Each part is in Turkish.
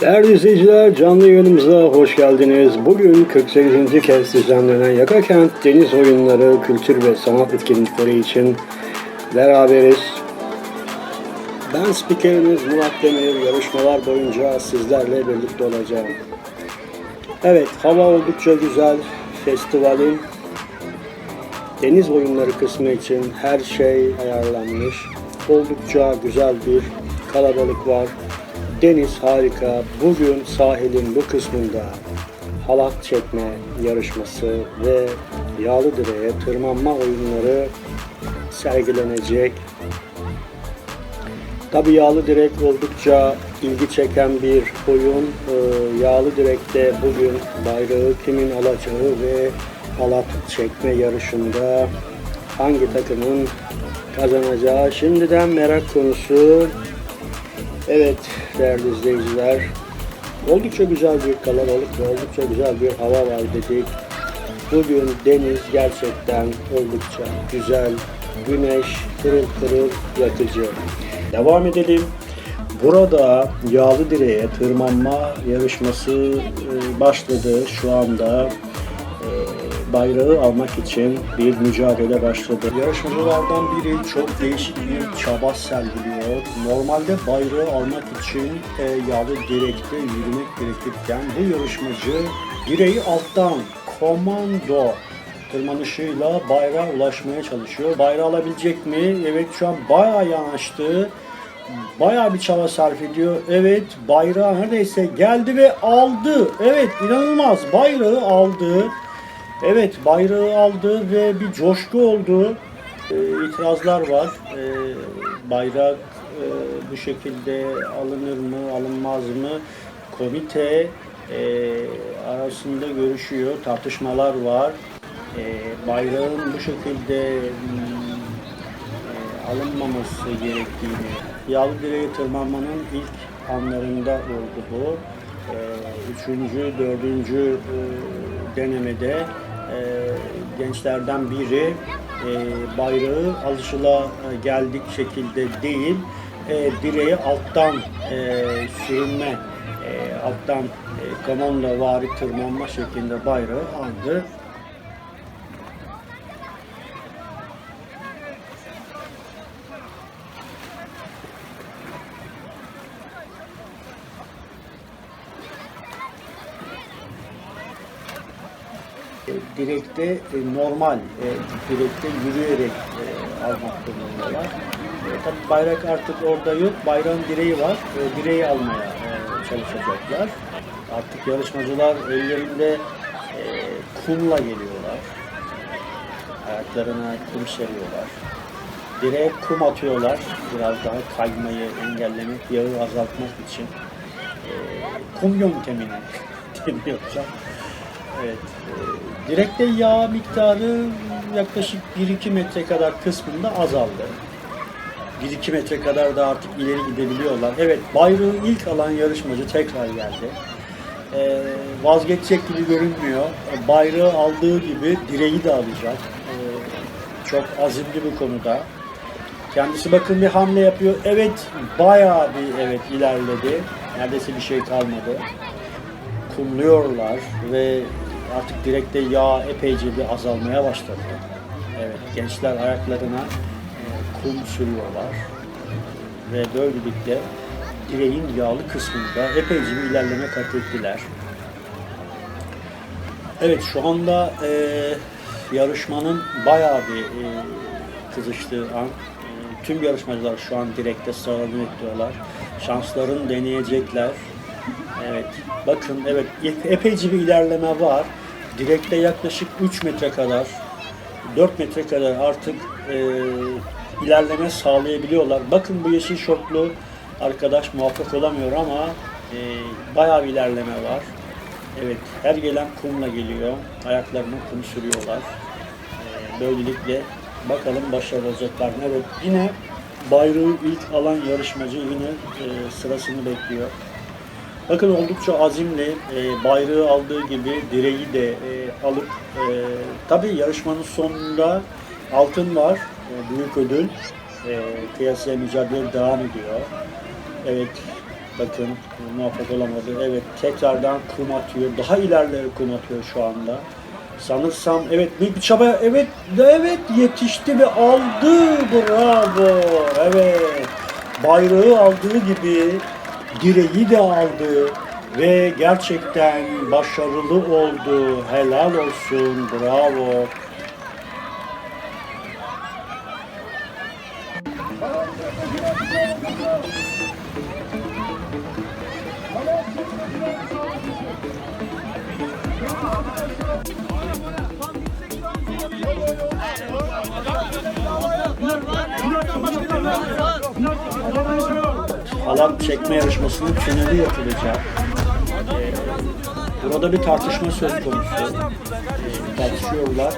Değerli izleyiciler, canlı yayınımıza hoş geldiniz. Bugün 48. kez düzenlenen Yaka Kent Deniz Oyunları Kültür ve Sanat Etkinlikleri için beraberiz. Ben spikeriniz Murat Demir. Yarışmalar boyunca sizlerle birlikte olacağım. Evet, hava oldukça güzel. Festivalin deniz oyunları kısmı için her şey ayarlanmış. Oldukça güzel bir kalabalık var. Deniz harika. Bugün sahilin bu kısmında halat çekme yarışması ve yağlı direğe tırmanma oyunları sergilenecek. Tabi yağlı direk oldukça ilgi çeken bir oyun. Ee, yağlı direkte bugün bayrağı kimin alacağı ve halat çekme yarışında hangi takımın kazanacağı şimdiden merak konusu. Evet değerli izleyiciler, oldukça güzel bir kalabalık ve oldukça güzel bir hava var dedik. Bugün deniz gerçekten oldukça güzel, güneş pırıl pırıl yakıcı. Devam edelim. Burada yağlı direğe tırmanma yarışması e, başladı. Şu anda bayrağı almak için bir mücadele başladı. Yarışmacılardan biri çok değişik bir çaba sergiliyor. Normalde bayrağı almak için e, yağlı direkte yürümek gerekirken bu yarışmacı direği alttan komando tırmanışıyla bayrağa ulaşmaya çalışıyor. Bayrağı alabilecek mi? Evet şu an bayağı yanaştı. Bayağı bir çaba sarf ediyor. Evet bayrağı neredeyse geldi ve aldı. Evet inanılmaz bayrağı aldı. Evet bayrağı aldı ve bir coşku oldu. Ee, itirazlar var. Ee, bayrak e, bu şekilde alınır mı alınmaz mı? Komite e, arasında görüşüyor. Tartışmalar var. E, bayrağın bu şekilde hmm, e, alınmaması gerektiğini, yağlı direğe tırmanmanın ilk anlarında oldu bu. E, üçüncü, dördüncü e, denemede e, gençlerden biri e, bayrağı alışıla geldik şekilde değil, e, direği alttan e, sürünme, e, alttan e, komando vari tırmanma şeklinde bayrağı aldı. Direkte e, normal e, direkte yürüyerek e, almak durumundalar. E, tabii bayrak artık orada yok. Bayrağın direği var. E, direği almaya e, çalışacaklar. Artık yarışmacılar ellerinde e, kumla geliyorlar. Ayaklarına kum seriyorlar. Direğe kum atıyorlar. Biraz daha kaymayı engellemek, yağı azaltmak için. E, kum yöntemini deniyorlar. Evet. e, Direkte yağ miktarı yaklaşık 1-2 metre kadar kısmında azaldı. 1-2 metre kadar da artık ileri gidebiliyorlar. Evet bayrağı ilk alan yarışmacı tekrar geldi. E, vazgeçecek gibi görünmüyor. Bayrağı aldığı gibi direği de alacak. E, çok azimli bu konuda. Kendisi bakın bir hamle yapıyor. Evet bayağı bir evet ilerledi. Neredeyse bir şey kalmadı kumluyorlar ve artık direkte yağ epeyce bir azalmaya başladı. Evet, gençler ayaklarına e, kum sürüyorlar ve böylelikle direğin yağlı kısmında epeyce bir ilerleme kat ettiler. Evet, şu anda e, yarışmanın bayağı bir e, kızıştığı an. E, tüm yarışmacılar şu an direkte sıralarını bekliyorlar. Şanslarını deneyecekler. Evet. Bakın evet ep- epeyce bir ilerleme var. Direkte yaklaşık 3 metre kadar 4 metre kadar artık e, ilerleme sağlayabiliyorlar. Bakın bu yeşil şortlu arkadaş muvaffak olamıyor ama e, bayağı bir ilerleme var. Evet her gelen kumla geliyor. Ayaklarına kum sürüyorlar. E, böylelikle bakalım başarılı olacaklar? Evet yine bayrağı ilk alan yarışmacı yine e, sırasını bekliyor. Bakın oldukça azimli, e, bayrağı aldığı gibi direği de e, alıp, e, tabii yarışmanın sonunda altın var, e, büyük ödül. E, kıyasıya mücadele devam ediyor. Evet, Bakın muvaffak olamadı. Evet tekrardan kum atıyor. Daha ilerlere kum atıyor şu anda. Sanırsam evet büyük bir çaba. Evet evet yetişti ve aldı. Bravo. Evet. Bayrağı aldığı gibi direği de aldı ve gerçekten başarılı oldu. Helal olsun. Bravo. Halat çekme yarışmasının finali yapılacak. Ee, Burada bir tartışma söz konusu. Ee, Tartışıyorlar.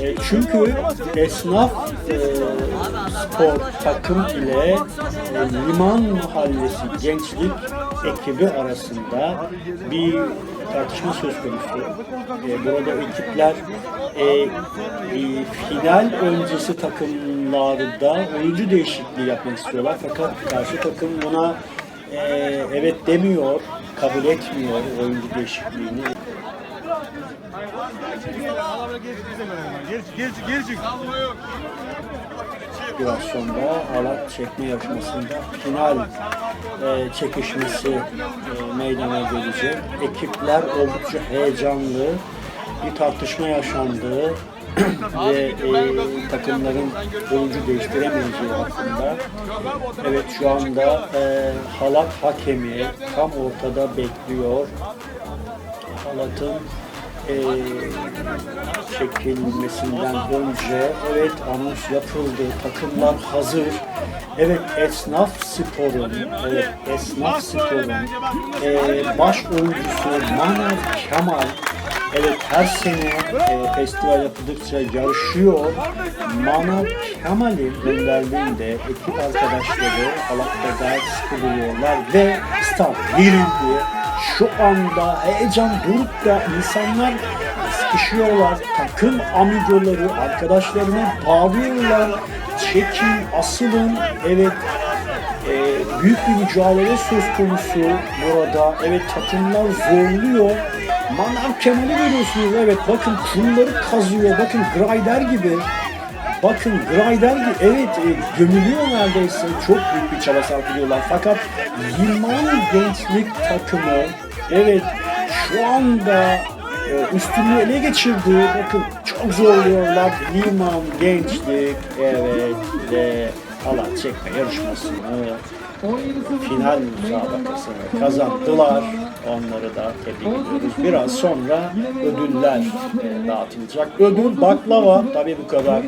Ee, Çünkü esnaf e, spor takım ile e, Liman Mahallesi Gençlik ekibi arasında bir tartışma söz konusu. Burada ekipler e, final öncesi takımlarda oyuncu değişikliği yapmak istiyorlar. Fakat karşı takım buna e, evet demiyor, kabul etmiyor oyuncu değişikliğini. Biraz sonra halat çekme yarışmasında final e, çekişmesi e, meydana gelecek. Ekipler oldukça heyecanlı. Bir tartışma yaşandı ve e, takımların oyuncu değiştiremeyeceği hakkında. Evet şu anda e, halat hakemi tam ortada bekliyor. Halatın e, çekilmesinden önce evet anons yapıldı. Takımlar hazır. Evet esnaf sporun evet esnaf sporun e, baş oyuncusu Maner Kemal Evet her sene e, festival yapıldıkça yarışıyor. Maner Kemal'in önderliğinde ekip arkadaşları Alak'ta ders kılıyorlar ve start verildi. Şu anda heyecan durup da insanlar sıkışıyorlar. Takım amigoları arkadaşlarına bağırıyorlar. Çekin, asılın. Evet e, büyük bir mücadele söz konusu burada. Evet takımlar zorluyor. Manav Kemal'i görüyorsunuz. Evet bakın kumları kazıyor. Bakın Grider gibi. Bakın Grider gibi. Evet e, gömülüyor neredeyse. Çok büyük bir çaba sarf ediyorlar. Fakat Liman Gençlik takımı evet şu anda e, üstünlüğü ele geçirdi. Bakın çok zorluyorlar. Liman Gençlik evet ve alan çekme yarışmasını final müsabakasını kazandılar. Onları da tebrik ediyoruz. Biraz sonra ödüller e, dağıtılacak. Ödül baklava. Tabii bu kadar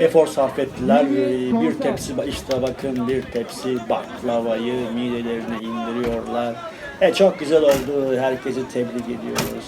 efor sarf ettiler. E, Bir tepsi işte bakın bir tepsi baklavayı midelerine indiriyorlar. E, çok güzel oldu. Herkesi tebrik ediyoruz.